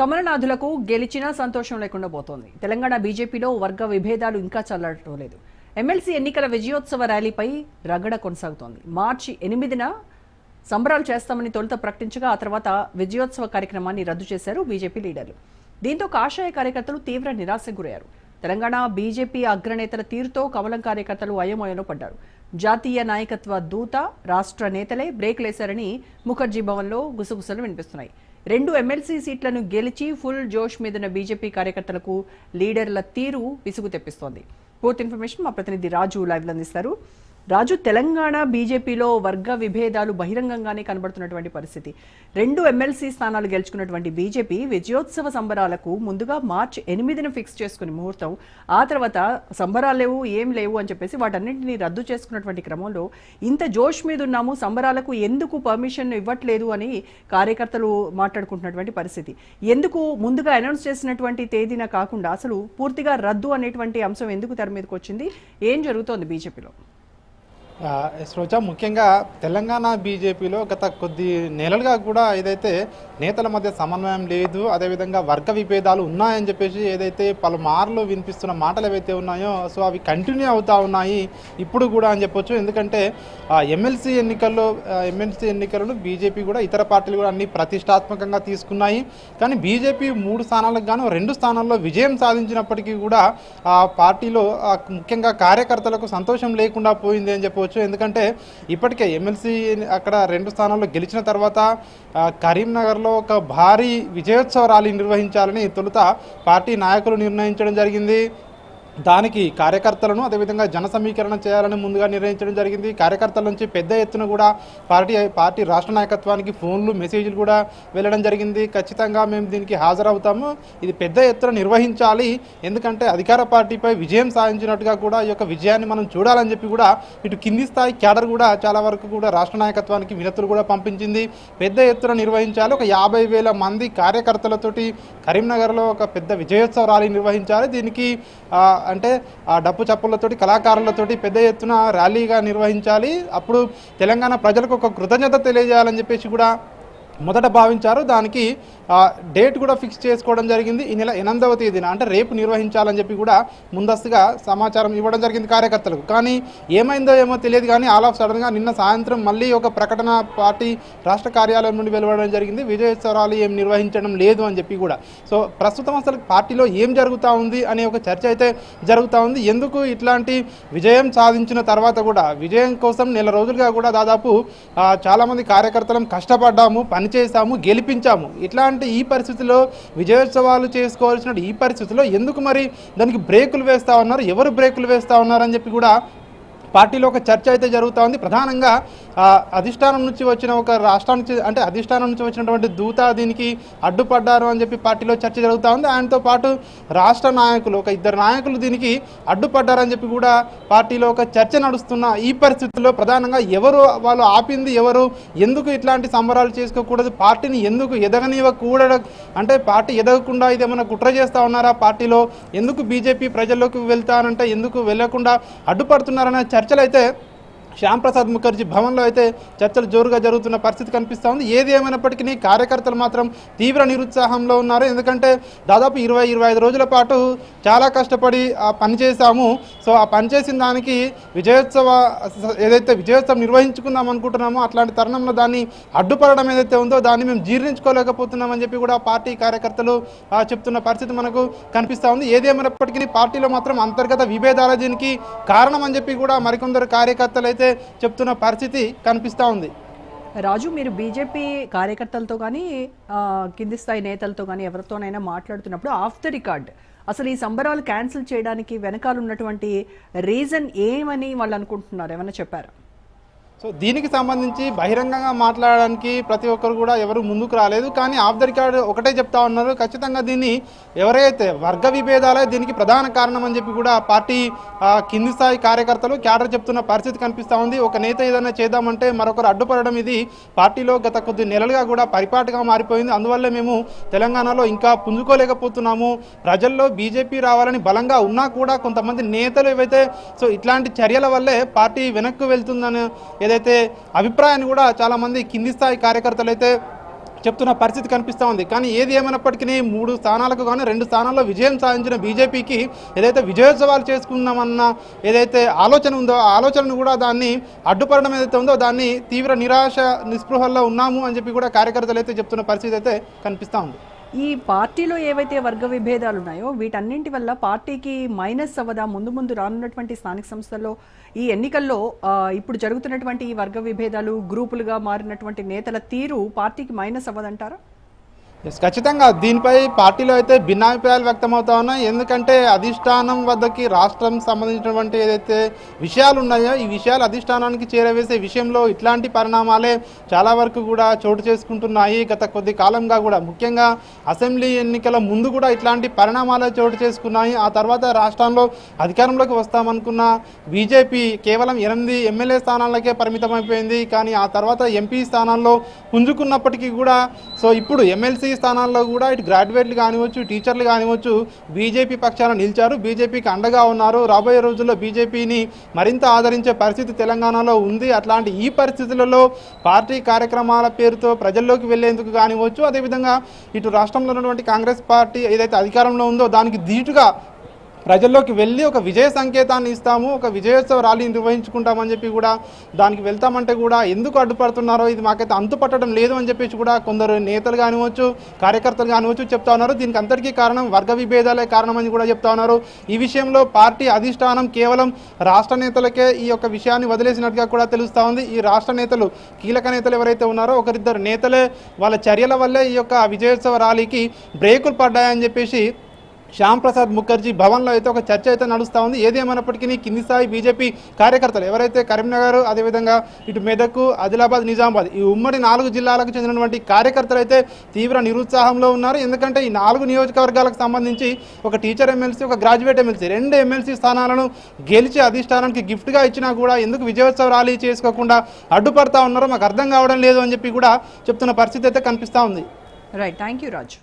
కమలనాథులకు గెలిచినా సంతోషం లేకుండా పోతోంది. తెలంగాణ బీజేపీలో వర్గ విభేదాలు ఇంకా చల్లటం లేదు. ఎమ్మెల్సీ ఎన్నికల విజయోత్సవ ర్యాలీపై రగడ కొనసాగుతోంది. మార్చి ఎనిమిదిన సంబరాలు చేస్తామని తొలుత ప్రకటించగా ఆ తర్వాత విజయోత్సవ కార్యక్రమాన్ని రద్దు చేశారు బీజేపీ లీడర్లు. దీంతో కాషాయ కార్యకర్తలు తీవ్ర నిరాశకు గురయ్యారు. తెలంగాణ బీజేపీ అగ్రనేతల తీరుతో కమలం కార్యకర్తలు అయోమయంలో పడ్డారు. జాతీయ నాయకత్వ దూత రాష్ట్ర నేతలే బ్రేక్ లేశారని ముఖర్జీ భవన్లో గుసగుసలు వినిపిస్తున్నాయి. రెండు ఎమ్మెల్సీ సీట్లను గెలిచి ఫుల్ జోష్ మీదున్న బీజేపీ కార్యకర్తలకు లీడర్ల తీరు విసుగు తెప్పిస్తోంది. పూర్తి ఇన్ఫర్మేషన్ మా ప్రతినిధి రాజు లైవ్లో అందిస్తారు. రాజు తెలంగాణ బీజేపీలో వర్గ విభేదాలు బహిరంగంగానే కనబడుతున్నటువంటి పరిస్థితి. రెండు ఎమ్మెల్సీ స్థానాలు గెలుచుకున్నటువంటి బీజేపీ విజయోత్సవ సంబరాలకు ముందుగా మార్చ్ ఎనిమిదిన ఫిక్స్ చేసుకుని ముహూర్తం. ఆ తర్వాత సంబరాలు లేవు ఏం లేవు అని చెప్పేసి వాటన్నింటినీ రద్దు చేసుకున్నటువంటి క్రమంలో ఇంత జోష్ మీద ఉన్నాము సంబరాలకు ఎందుకు పర్మిషన్ ఇవ్వట్లేదు అని కార్యకర్తలు మాట్లాడుకుంటున్నటువంటి పరిస్థితి. ఎందుకు ముందుగా అనౌన్స్ చేసినటువంటి తేదీన కాకుండా అసలు పూర్తిగా రద్దు అనేటువంటి అంశం ఎందుకు తెర మీదకి వచ్చింది ఏం జరుగుతోంది బీజేపీలో? ఆ, ముఖ్యంగా తెలంగాణ బీజేపీలో గత కొద్ది నెలలుగా కూడా ఏదైతే నేతల మధ్య సమన్వయం లేదు అదేవిధంగా వర్గ విభేదాలు ఉన్నాయని చెప్పేసి ఏదైతే పలుమార్లు వినిపిస్తున్న మాటలు ఏవైతే ఉన్నాయో సో అవి కంటిన్యూ అవుతూ ఉన్నాయి ఇప్పుడు కూడా అని చెప్పొచ్చు. ఎందుకంటే ఎమ్మెల్సీ ఎన్నికల్లో ఎమ్మెల్సీ ఎన్నికలను బీజేపీ కూడా ఇతర పార్టీలు కూడా అన్ని ప్రతిష్టాత్మకంగా తీసుకున్నాయి. కానీ బీజేపీ మూడు స్థానాలకు గాను రెండు స్థానాల్లో విజయం సాధించినప్పటికీ కూడా ఆ పార్టీలో ముఖ్యంగా కార్యకర్తలకు సంతోషం లేకుండా పోయింది అని చెప్పవచ్చు ఎందుకంటే ఇప్పటికే ఎమ్మెల్సీ అక్కడ రెండు స్థానాల్లో గెలిచిన తర్వాత కరీంనగర్లో ఒక భారీ విజయోత్సవ ర్యాలీ నిర్వహించాలని తొలుత పార్టీ నాయకులు నిర్ణయించడం జరిగింది. దానికి కార్యకర్తలను అదేవిధంగా జన సమీకరణ చేయాలని ముందుగా నిర్ణయించడం జరిగింది. కార్యకర్తల నుంచి పెద్ద ఎత్తున కూడా పార్టీ పార్టీ రాష్ట్ర నాయకత్వానికి ఫోన్లు మెసేజ్లు కూడా వెళ్ళడం జరిగింది. ఖచ్చితంగా మేము దీనికి హాజరవుతాము. ఇది పెద్ద ఎత్తున నిర్వహించాలి. ఎందుకంటే అధికార పార్టీపై విజయం సాధించినట్టుగా కూడా ఈ యొక్క విజయాన్ని మనం చూడాలని చెప్పి కూడా ఇటు కింది స్థాయి క్యాడర్ కూడా చాలా వరకు కూడా రాష్ట్ర నాయకత్వానికి వినతులు కూడా పంపించింది. పెద్ద ఎత్తున నిర్వహించాలి. ఒక యాభై వేల మంది కార్యకర్తలతోటి కరీంనగర్లో ఒక పెద్ద విజయోత్సవ ర్యాలీ నిర్వహించాలి. దీనికి అంటే ఆ డప్పు చప్పులతోటి కళాకారులతోటి పెద్ద ఎత్తున ర్యాలీగా నిర్వహించాలి. అప్పుడు తెలంగాణ ప్రజలకు ఒక కృతజ్ఞత తెలియజేయాలని చెప్పేసి కూడా మొదట భావించారు. దానికి డేట్ కూడా ఫిక్స్ చేసుకోవడం జరిగింది. ఈ నెల ఎనిమిదవ తేదీన అంటే రేపు నిర్వహించాలని చెప్పి కూడా ముందస్తుగా సమాచారం ఇవ్వడం జరిగింది కార్యకర్తలకు. కానీ ఏమైందో ఏమో తెలియదు కానీ ఆల్ ఆఫ్ సడన్గా నిన్న సాయంత్రం మళ్ళీ ఒక ప్రకటన పార్టీ రాష్ట్ర కార్యాలయం నుండి వెలువడడం జరిగింది. విజయోత్సవాలు ఏం నిర్వహించడం లేదు అని చెప్పి కూడా. సో ప్రస్తుతం అసలు పార్టీలో ఏం జరుగుతూ ఉంది అనే ఒక చర్చ అయితే జరుగుతూ ఉంది. ఎందుకు ఇట్లాంటి విజయం సాధించిన తర్వాత కూడా విజయం కోసం నెల రోజులుగా కూడా దాదాపు చాలామంది కార్యకర్తలం కష్టపడ్డాము పని పనిచేసాము గెలిపించాము. ఇట్లాంటి ఈ పరిస్థితిలో విజయోత్సవాలు చేసుకోవాల్సిన ఈ పరిస్థితిలో ఎందుకు మరి దానికి బ్రేకులు వేస్తా ఉన్నారు? ఎవరు బ్రేకులు వేస్తా ఉన్నారని చెప్పి కూడా పార్టీలో ఒక చర్చ అయితే జరుగుతూ ఉంది. ప్రధానంగా అధిష్టానం నుంచి వచ్చిన ఒక రాష్ట్రానికి అంటే అధిష్టానం నుంచి వచ్చినటువంటి దూత దీనికి అడ్డుపడ్డారు అని చెప్పి పార్టీలో చర్చ జరుగుతూ ఉంది. ఆయనతో పాటు రాష్ట్ర నాయకులు ఒక ఇద్దరు నాయకులు దీనికి అడ్డుపడ్డారని చెప్పి కూడా పార్టీలో ఒక చర్చ నడుస్తున్న ఈ పరిస్థితుల్లో ప్రధానంగా ఎవరు వాళ్ళు ఆపింది ఎవరు ఎందుకు ఇట్లాంటి సంబరాలు చేసుకోకూడదు పార్టీని ఎందుకు ఎదగనివ్వకూడదు అంటే పార్టీ ఎదగకుండా ఇది కుట్ర చేస్తా ఉన్నారా పార్టీలో ఎందుకు బీజేపీ ప్రజల్లోకి వెళ్తానంటే ఎందుకు వెళ్ళకుండా అడ్డుపడుతున్నారనే చర్చలు అయితే శ్యామ్ ప్రసాద్ ముఖర్జీ భవన్లో అయితే చర్చలు జోరుగా జరుగుతున్న పరిస్థితి కనిపిస్తూ ఉంది. ఏది ఏమైనప్పటికీ కార్యకర్తలు మాత్రం తీవ్ర నిరుత్సాహంలో ఉన్నారు. ఎందుకంటే దాదాపు ఇరవై ఇరవై ఐదు రోజుల పాటు చాలా కష్టపడి ఆ పని చేశాము. సో ఆ పని చేసిన దానికి విజయోత్సవ ఏదైతే విజయోత్సవం నిర్వహించుకుందాం అనుకుంటున్నామో అట్లాంటి తరుణంలో దాన్ని అడ్డుపడడం ఏదైతే ఉందో దాన్ని మేము జీర్ణించుకోలేకపోతున్నామని చెప్పి కూడా పార్టీ కార్యకర్తలు చెప్తున్న పరిస్థితి మనకు కనిపిస్తూ ఉంది. ఏది ఏమైనప్పటికీ పార్టీలో మాత్రం అంతర్గత విభేదాల దీనికి కారణం అని చెప్పి కూడా మరికొందరు కార్యకర్తలు అయితే చెప్తున్న పరిస్థితి కనిపిస్తూ ఉంది. రాజు మీరు బీజేపీ కార్యకర్తలతో కానీ కింది స్థాయి నేతలతో కానీ ఎవరితోనైనా మాట్లాడుతున్నప్పుడు ఆఫ్ ద రికార్డ్ అసలు ఈ సంబరాలు క్యాన్సిల్ చేయడానికి వెనకాల ఉన్నటువంటి రీజన్ ఏమని వాళ్ళు అనుకుంటున్నారు? ఏమైనా చెప్పారా? సో దీనికి సంబంధించి బహిరంగంగా మాట్లాడడానికి ప్రతి ఒక్కరు కూడా ఎవరు ముందుకు రాలేదు. కానీ ఆఫ్ ద రికార్డ్ ఒకటే చెప్తా ఉన్నారు. ఖచ్చితంగా దీన్ని ఎవరైతే వర్గ విభేదాలే దీనికి ప్రధాన కారణం అని చెప్పి కూడా పార్టీ కింది స్థాయి కార్యకర్తలు క్యాడర్ చెప్తున్న పరిస్థితి కనిపిస్తూ ఉంది. ఒక నేత ఏదైనా చేద్దామంటే మరొకరు అడ్డుపడడం ఇది పార్టీలో గత కొద్ది నెలలుగా కూడా పరిపాటుగా మారిపోయింది. అందువల్లే మేము తెలంగాణలో ఇంకా పుంజుకోలేకపోతున్నాము. ప్రజల్లో బీజేపీ రావాలని బలంగా ఉన్నా కూడా కొంతమంది నేతలు ఏవైతే సో ఇట్లాంటి చర్యల వల్లే పార్టీ వెనక్కు వెళ్తుందని ఏదైతే అభిప్రాయాన్ని కూడా చాలామంది కింది స్థాయి కార్యకర్తలు అయితే చెప్తున్న పరిస్థితి కనిపిస్తూ ఉంది. కానీ ఏది ఏమైనప్పటికీ మూడు స్థానాలకు కానీ రెండు స్థానాల్లో విజయం సాధించిన బీజేపీకి ఏదైతే విజయోత్సవాలు చేసుకుందామన్న ఏదైతే ఆలోచన ఉందో ఆ ఆలోచనను కూడా దాన్ని అడ్డుపడడం ఏదైతే ఉందో దాన్ని తీవ్ర నిరాశ నిస్పృహల్లో ఉన్నాము అని చెప్పి కూడా కార్యకర్తలు అయితే చెప్తున్న పరిస్థితి అయితే కనిపిస్తూ ఉంది. ఈ పార్టీలో ఏవైతే వర్గ విభేదాలు ఉన్నాయో వీటన్నింటి వల్ల పార్టీకి మైనస్ అవ్వదా? ముందు ముందు రానున్నటువంటి స్థానిక సంస్థల్లో ఈ ఎన్నికల్లో ఇప్పుడు జరుగుతున్నటువంటి ఈ వర్గ విభేదాలు గ్రూపులుగా మారినటువంటి నేతల తీరు పార్టీకి మైనస్ అవ్వదంటారా? ఎస్ ఖచ్చితంగా. దీనిపై పార్టీలో అయితే భిన్నాభిప్రాయాలు వ్యక్తమవుతా ఉన్నాయి. ఎందుకంటే అధిష్టానం వద్దకి రాష్ట్రం సంబంధించినటువంటి ఏదైతే విషయాలు ఉన్నాయో ఈ విషయాలు అధిష్టానానికి చేరవేసే విషయంలో ఇట్లాంటి పరిణామాలే చాలా వరకు కూడా చోటు చేసుకుంటున్నాయి గత కొద్ది కాలంగా కూడా. ముఖ్యంగా అసెంబ్లీ ఎన్నికల ముందు కూడా ఇట్లాంటి పరిణామాలే చోటు చేసుకున్నాయి. ఆ తర్వాత రాష్ట్రంలో అధికారంలోకి వస్తామనుకున్న బీజేపీ కేవలం ఎనిమిది ఎమ్మెల్యే స్థానాలకే పరిమితమైపోయింది. కానీ ఆ తర్వాత ఎంపీ స్థానాల్లో పుంజుకున్నప్పటికీ కూడా సో ఇప్పుడు ఎమ్మెల్సీ స్థానాల్లో కూడా ఇటు గ్రాడ్యుయేట్లు కానివచ్చు టీచర్లు కానివచ్చు బీజేపీ పక్షాన నిలిచారు. బీజేపీకి అండగా ఉన్నారు. రాబోయే రోజుల్లో బీజేపీని మరింత ఆదరించే పరిస్థితి తెలంగాణలో ఉంది. అట్లాంటి ఈ పరిస్థితులలో పార్టీ కార్యక్రమాల పేరుతో ప్రజల్లోకి వెళ్ళేందుకు కానివచ్చు అదేవిధంగా ఇటు రాష్ట్రంలో ఉన్నటువంటి కాంగ్రెస్ పార్టీ ఏదైతే అధికారంలో ఉందో దానికి ధీటుగా ప్రజల్లోకి వెళ్ళి ఒక విజయ సంకేతాన్ని ఇస్తాము ఒక విజయోత్సవ ర్యాలీ నిర్వహించుకుంటామని చెప్పి కూడా దానికి వెళ్తామంటే కూడా ఎందుకు అడ్డుపడుతున్నారో ఇది మాకైతే అంతుపట్టడం లేదు అని చెప్పేసి కూడా కొందరు నేతలు కానివచ్చు కార్యకర్తలు కానివచ్చు చెప్తా ఉన్నారు. దీనికి అందరికీ కారణం వర్గ విభేదాలే కారణమని కూడా చెప్తా ఉన్నారు. ఈ విషయంలో పార్టీ అధిష్టానం కేవలం రాష్ట్ర నేతలకే ఈ యొక్క విషయాన్ని వదిలేసినట్టుగా కూడా తెలుస్తూ ఉంది. ఈ రాష్ట్ర నేతలు కీలక నేతలు ఎవరైతే ఉన్నారో ఒకరిద్దరు నేతలే వాళ్ళ చర్యల వల్లే ఈ యొక్క విజయోత్సవ ర్యాలీకి బ్రేకులు పడ్డాయని చెప్పేసి శ్యామ్ ప్రసాద్ ముఖర్జీ భవన్లో అయితే ఒక చర్చ అయితే నడుస్తూ ఉంది. ఏదేమైనప్పటికీ కింది స్థాయి బీజేపీ కార్యకర్తలు ఎవరైతే కరీంనగర్ అదేవిధంగా ఇటు మెదక్ ఆదిలాబాద్ నిజామాబాద్ ఈ ఉమ్మడి నాలుగు జిల్లాలకు చెందినటువంటి కార్యకర్తలు అయితే తీవ్ర నిరుత్సాహంలో ఉన్నారు. ఎందుకంటే ఈ నాలుగు నియోజకవర్గాలకు సంబంధించి ఒక టీచర్ ఎమ్మెల్సీ ఒక గ్రాడ్యుయేట్ ఎమ్మెల్సీ రెండు ఎమ్మెల్సీ స్థానాలను గెలిచి అధిష్టానానికి గిఫ్ట్గా ఇచ్చినా కూడా ఎందుకు విజయోత్సవ ర్యాలీ చేసుకోకుండా అడ్డుపడతా ఉన్నారో మాకు అర్థం కావడం లేదు అని చెప్పి కూడా చెప్తున్న పరిస్థితి అయితే కనిపిస్తూ ఉంది. Right thank you Raju